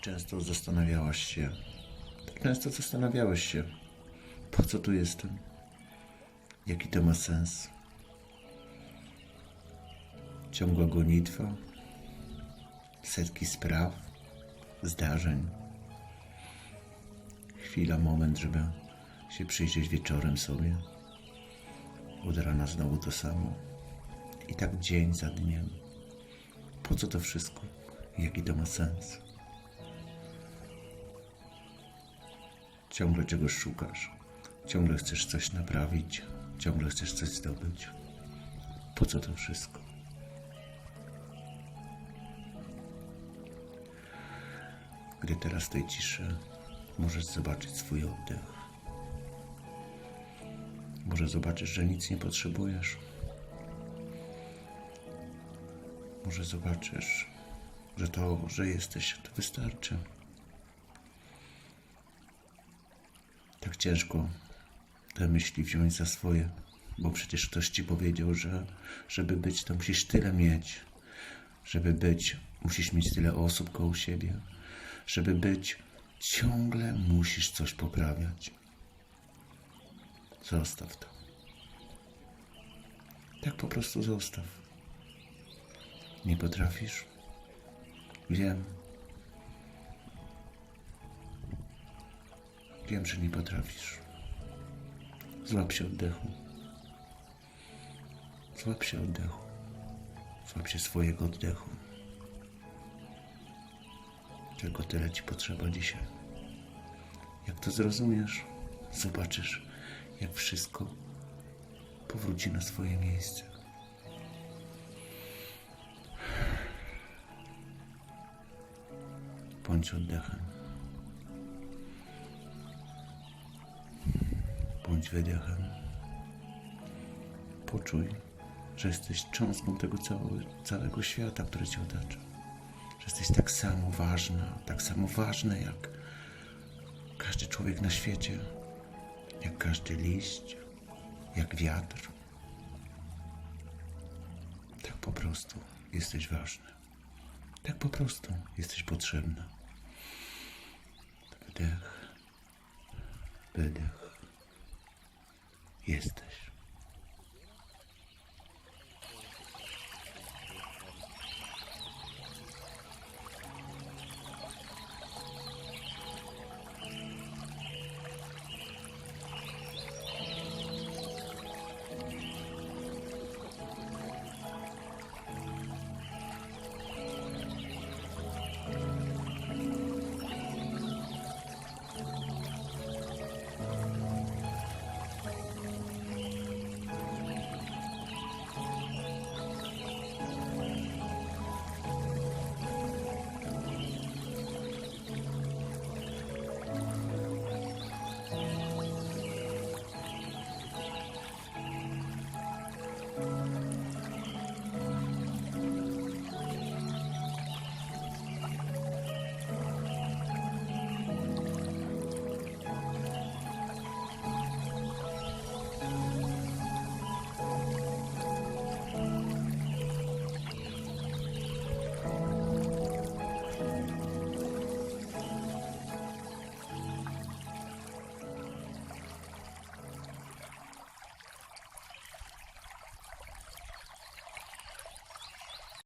Często zastanawiałaś się, tak często zastanawiałeś się, po co tu jestem? Jaki to ma sens? Ciągła gonitwa, setki spraw, zdarzeń. Chwila, moment, żeby się przyjrzeć wieczorem sobie. Od rana znowu to samo. I tak dzień za dniem. Po co to wszystko? Jaki to ma sens? Ciągle czegoś szukasz. Ciągle chcesz coś naprawić. Ciągle chcesz coś zdobyć. Po co to wszystko? Gdy teraz w tej ciszy możesz zobaczyć swój oddech. Może zobaczysz, że nic nie potrzebujesz. Może zobaczysz, że to, że jesteś, to wystarczy. Tak ciężko te myśli wziąć za swoje, bo przecież ktoś ci powiedział, że żeby być, to musisz tyle mieć. Żeby być, musisz mieć tyle osób koło siebie. Żeby być, ciągle musisz coś poprawiać. Zostaw to. Tak po prostu zostaw. Nie potrafisz? Wiem. Wiem, że nie potrafisz. Złap się oddechu. Złap się oddechu. Złap się swojego oddechu. Tylko tyle ci potrzeba dzisiaj. Jak to zrozumiesz, zobaczysz, jak wszystko powróci na swoje miejsce. Bądź oddechem. Bądź wydechem. Poczuj, że jesteś cząstką tego całego, świata, który cię otacza. Że jesteś tak samo ważna, tak samo ważny jak każdy człowiek na świecie, jak każdy liść, jak wiatr. Tak po prostu jesteś ważny. Tak po prostu jesteś potrzebna. Wdech, wydech. Jesteś.